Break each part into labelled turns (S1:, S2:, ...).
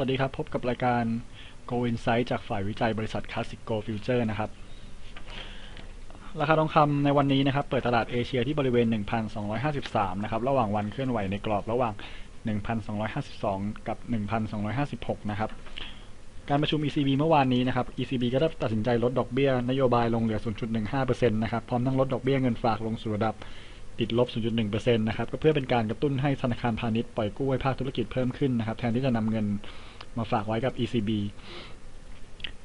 S1: วัสดีครับ พบกับรายการ Go Insight จากฝ่ายวิจัยบริษัท Classic Go Future นะครับ ราคาทองคำในวันนี้นะครับ เปิดตลาดเอเชียที่บริเวณ 1,253 นะครับ ระหว่างวันเคลื่อนไหวในกรอบระหว่าง 1,252 กับ 1,256 นะครับ การประชุม ECB เมื่อวานนี้นะครับ ECB ก็ได้ตัดสินใจลดดอกเบี้ย นโยบายลงเหลือ 0.15%นะครับ พร้อมทั้งลดดอกเบี้ยเงินฝากลงสู่ระดับติดลบ 0.1%นะครับ ก็เพื่อเป็นการกระตุ้นให้ธนาคารพาณิชย์ปล่อยกู้ให้ภาคธุรกิจเพิ่มขึ้นนะครับ แทนที่จะนำเงิน มาฝากไว้กับ ECB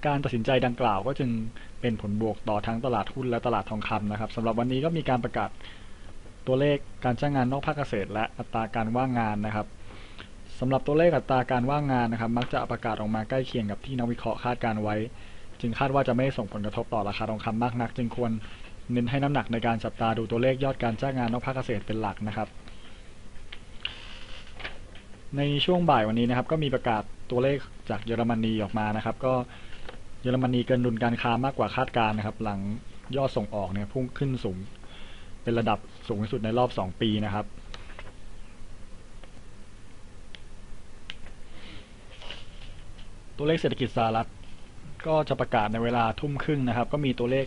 S1: การตัดสินใจดังกล่าวก็จึงเป็นผลบวกต่อทั้งตลาดหุ้นและตลาดทองคำนะครับสำหรับวันนี้ก็มีการประกาศตัวเลขการจ้างงานนอกภาคเกษตร และอัตราการว่างงานนะครับสำหรับตัวเลขอัตราการว่างงานนะครับ มักจะประกาศออกมาใกล้เคียงกับที่นักวิเคราะห์คาดการไว้ จึงคาดว่าจะไม่ส่งผลกระทบต่อราคาทองคำมากนัก จึงควรเน้นให้น้ำหนักในการจับตาดูตัวเลขยอดการจ้างงานนอกภาคเกษตรเป็นหลักนะครับ ในช่วงบ่ายวันนี้นะครับ ก็มีประกาศตัวเลขจากเยอรมนีออกมานะครับ ก็เยอรมนีเกินดุลการค้ามากกว่าคาดการนะครับ หลังยอดส่งออกเนี่ยพุ่งขึ้นสูง เป็นระดับสูงที่สุดในรอบ 2 ปีนะครับ ตัวเลขเศรษฐกิจสหรัฐ ก็จะประกาศในเวลาทุ่มครึ่งนะครับ ก็มีตัวเลข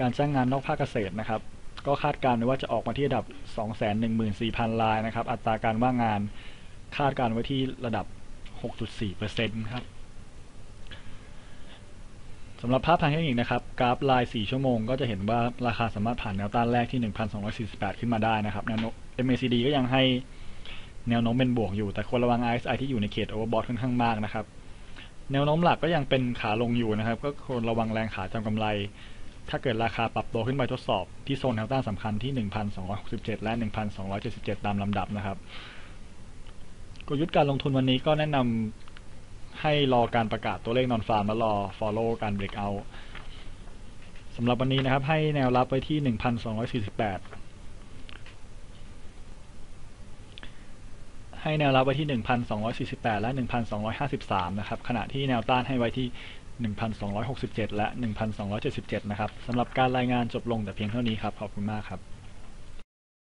S1: การจ้างงานนอกภาคเกษตรนะครับ ก็คาดการณ์ว้ว่าจะออกมาที่ระดับ 214,000รายนะครับ อัตราการว่างงาน คาดการไว้ที่ระดับ 6.4%ครับสำหรับภาพทางเทคนิคนะครับ กราฟลาย 4 ชั่วโมงก็จะเห็นว่าราคาสามารถผ่านแนวต้านแรกที่ 1,248 ขึ้นมาได้นะครับแนวโน้ม MACD ก็ยังให้แนวโน้มเป็นบวกอยู่ แต่ควรระวัง RSI ที่อยู่ในเขตโอเวอร์บอทค่อนข้างมากนะครับ แนวโน้มหลักก็ยังเป็นขาลงอยู่นะครับ ก็ควรระวังแรงขาจำกำไร ถ้าเกิดราคาปรับตัวขึ้นไปทดสอบที่โซนแนวต้านสำคัญที่ 1,267 และ 1,277 ตามลำดับนะครับ กลยุทธ์การลงทุนวันนี้ก็แนะนำให้รอการประกาศตัวเลขนอนฟาร์มแล้วรอ follow การ break out สำหรับวันนี้นะครับ ให้แนวรับไว้ที่ 1,248 ให้แนวรับไว้ที่ 1,248 และ 1,253 นะครับ ขณะที่แนวต้านให้ไว้ที่ 1,267 และ 1,277 นะครับ สำหรับการรายงานจบลงแต่เพียงเท่านี้ครับ ขอบคุณมากครับ